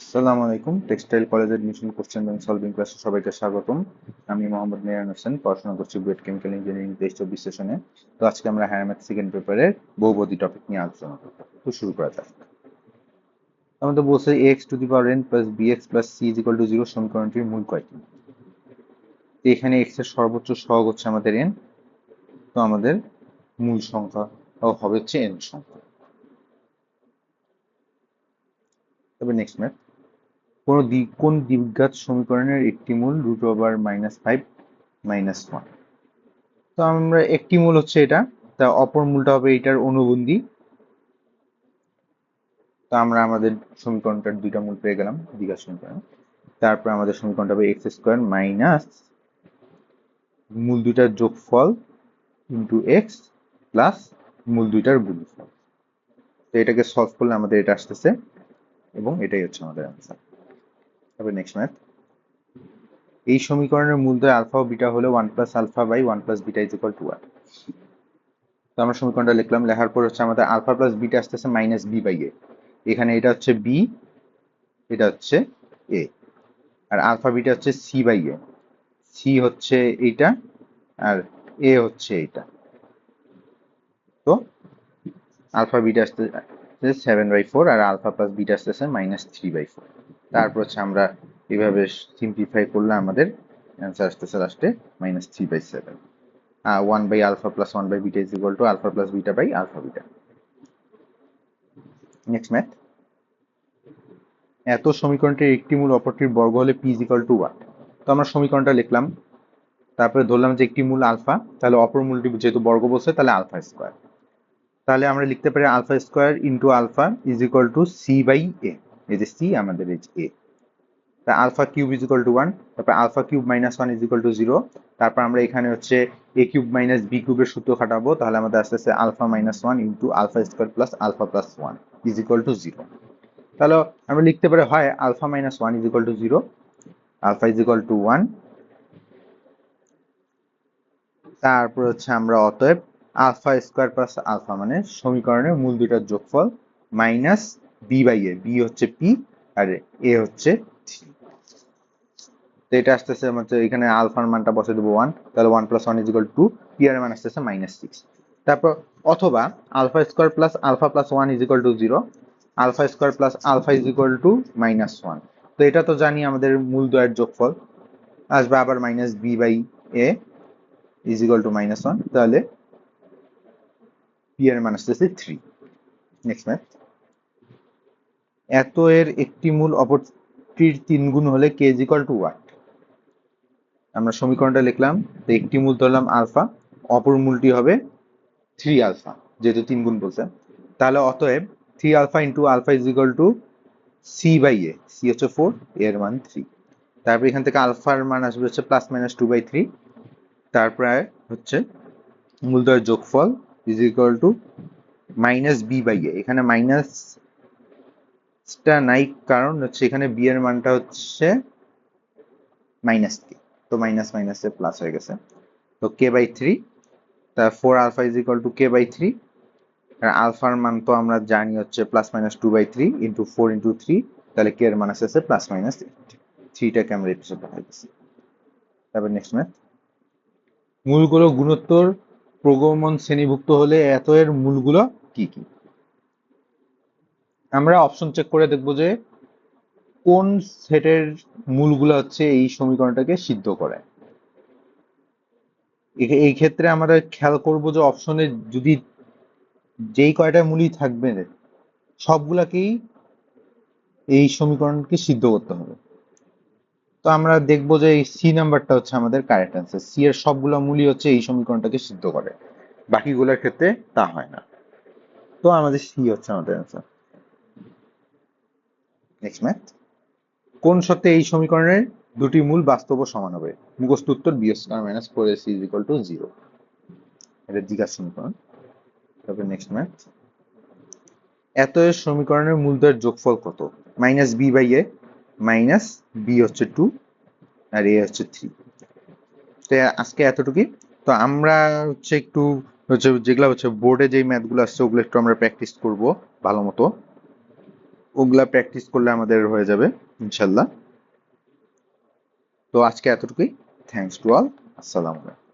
আসসালামু আলাইকুম। Textile college admission question bank solving ক্লাসে সবাইকে স্বাগতম। আমি মোহাম্মদ মিরান হোসেন, পড়াশোনা করছি বুয়েট কেমিক্যাল ইঞ্জিনিয়ারিং তেইশ চব্বিশ তো আজকে আমরা হায়ার ম্যাথ সেকেন্ড পেপারের বহুপদী টপিক নিয়ে আলোচনা করব। তো শুরু করা যাক। আমাদের বলছে x to the power n plus b x plus c is equal to zero সমীকরণটির মূল কয়টি? তো এখানে এক্সের সর্বোচ্চ সহগ হচ্ছে আমাদের এন তো আমাদের মূল সংখ্যা হবে হচ্ছে এন সংখ্যা। তবে নেক্সট ম্যাথ কোন দ্বি- কোন দ্বিঘাত সমীকরণের একটি মূল root over minus five minus one তো আমরা একটি মূল হচ্ছে এটা, তা অপর মূলটা হবে এটার অনুবন্ধী। তো আমরা আমাদের সমীকরণটার দুইটা মূল পেয়ে গেলাম, দ্বিঘাত সমীকরণ। তারপর আমাদের সমীকরণটা হবে এক্স স্কোয়ার মাইনাস মূল দুইটার যোগফল ইন্টু এক্স প্লাস মূল দুইটার গুণফল। তো এটাকে সলভ করলে আমাদের এটা আসতেছে, এবং এটাই হচ্ছে আমাদের অ্যান্সার তবে নেক্সট ম্যাথ এই সমীকরণের মূলদয় আলফা ও বিটা হলো one plus alpha by one plus beta is equal to one তো আমরা সমীকরণটা লিখলাম, লেখার পর হচ্ছে আমাদের আলফা প্লাস বিটা আসতেছে মাইনাস বি বাই এ এখানে এটা হচ্ছে বি এটা হচ্ছে এ আর আলফা বিটা হচ্ছে সি বাই এ সি হচ্ছে এইটা আর এ হচ্ছে এইটা। তো আলফা বিটা আসতেছে সেভেন বাই ফোর আর আলফা প্লাস বিটা আসতেছে মাইনাস থ্রি বাই ফোর তারপর হচ্ছে আমরা এভাবে সিম্পলিফাই করলে আমাদের অ্যান্সার আসতেছে লাস্টে minus three by seven one by alpha plus one by beta is equal to alpha plus beta by alpha beta next math এত সমীকরণটির একটি মূল অপরটির বর্গ হলে p is equal to what তো আমরা সমীকরণটা লিখলাম, তারপরে ধরলাম যে একটি মূল আলফা তাহলে অপর মূলটি যেহেতু বর্গ বসে তাহলে আলফা স্কোয়ার তাহলে আমরা লিখতে পারি alpha square into alpha is equal to c by a এই যে সি আমাদের এই এ তা alpha cube is equal to one তারপর alpha cube minus one is equal to zero তারপর আমরা এখানে হচ্ছে এ কিউব মাইনাস বি কিউবের সূত্র খাটাবো, তাহলে আমাদের আস্তে আস্তে alpha minus one into alpha square plus alpha plus one is equal to zero তাহলে আমরা লিখতে পারি, হয় alpha minus one is equal to zero alpha is equal to one তারপর হচ্ছে আমরা অতএব আলফা স্কোয়ার প্লাস আলফা মানে সমীকরণের মূল দুইটার যোগফল minus b by a b হচ্ছে পি আর এ হচ্ছে থ্রি তো এটা আসতেছে আমাদের এখানে আলফার মানটা বসে দেবো ওয়ান তাহলে one plus one is equal to p এর মান আসতেছে মাইনাস সিক্স তারপর অথবা alpha square plus alpha plus one is equal to zero alpha square plus alpha is equal to minus one তো এটা তো জানি আমাদের মূল দ্বয়ের যোগফল। আসবে আবার minus b by a is equal to minus one তাহলে পি এর মান আসতেছে থ্রি নেক্সট ম্যাথ এত এর একটি মূল অপরটির তিন গুণ হলে k is equal to what আমরা সমীকরণটা লিখলাম, তো একটি মূল ধরলাম আলফা, অপর মূলটি হবে থ্রি আলফা, যেহেতু তিন গুণ বলছে। তাহলে অতএব three alpha into alpha is equal to c by a c হচ্ছে ফোর এর মান থ্রি তারপর এখান থেকে আলফার মান আসবে হচ্ছে plus minus two by three তারপরে হচ্ছে মূলদয়ের যোগফল is equal to minus b by a এখানে মাইনাস টা নাই, কারণ হচ্ছে এখানে বি এর মানটা হচ্ছে মাইনাস থ্রি তো মাইনাস মাইনাসে প্লাস হয়ে গেছে। তো কে বাই থ্রি তা four alpha is equal to k by three আর আলফার মান তো আমরা জানি হচ্ছে plus minus two by three into four into three তাহলে কে এর মান আসছে প্লাস মাইনাস থ্রিটাকে আমরা এই পাশে পাঠাই দিচ্ছি তারপর নেক্সট ম্যাথ মূলগুলো গুণোত্তর প্রগমন শ্রেণীভুক্ত হলে এত এর মূলগুলো কি কি? আমরা অপশন চেক করে দেখব যে কোন সেটের মূলগুলো হচ্ছে এই সমীকরণটাকে সিদ্ধ করে। এই ক্ষেত্রে আমরা খেয়াল করব যে অপশনে যদি যেই কয়টা মূলই থাকবে, সবগুলাকেই এই সমীকরণকে সিদ্ধ করতে হবে। তো আমরা দেখব যে এই সি নাম্বারটা হচ্ছে আমাদের কারেক্ট অ্যান্সার সি এর সবগুলো মূলই হচ্ছে এই সমীকরণটাকে সিদ্ধ করে। বাকিগুলোর ক্ষেত্রে তা হয় না। তো আমাদের সি হচ্ছে আমাদের অ্যান্সার নেক্সট ম্যাথ কোন সত্যে এই সমীকরণের দুটি মূল বাস্তব সমান হবে? মুখস্থ উত্তর b square minus four a c is equal to zero এটা জিজ্ঞাসা সমীকরণ। তারপরে নেক্সট ম্যাথ এত এর সমীকরণের মূলদয়ের যোগফল কত? Minus b by a minus b হচ্ছে টু আর এ হচ্ছে থ্রি তো আজকে এতটুকুই। তো আমরা হচ্ছে একটু হচ্ছে যেগুলো হচ্ছে বোর্ডে যেই ম্যাথগুলো আসছে, ওগুলো একটু আমরা প্র্যাকটিস করব ভালো মতো। ওগুলা প্র্যাকটিস করলে আমাদের হয়ে যাবে, ইনশাল্লাহ। তো আজকে এতটুকুই। থ্যাংকস টু অল আসসালামু আলাইকুম।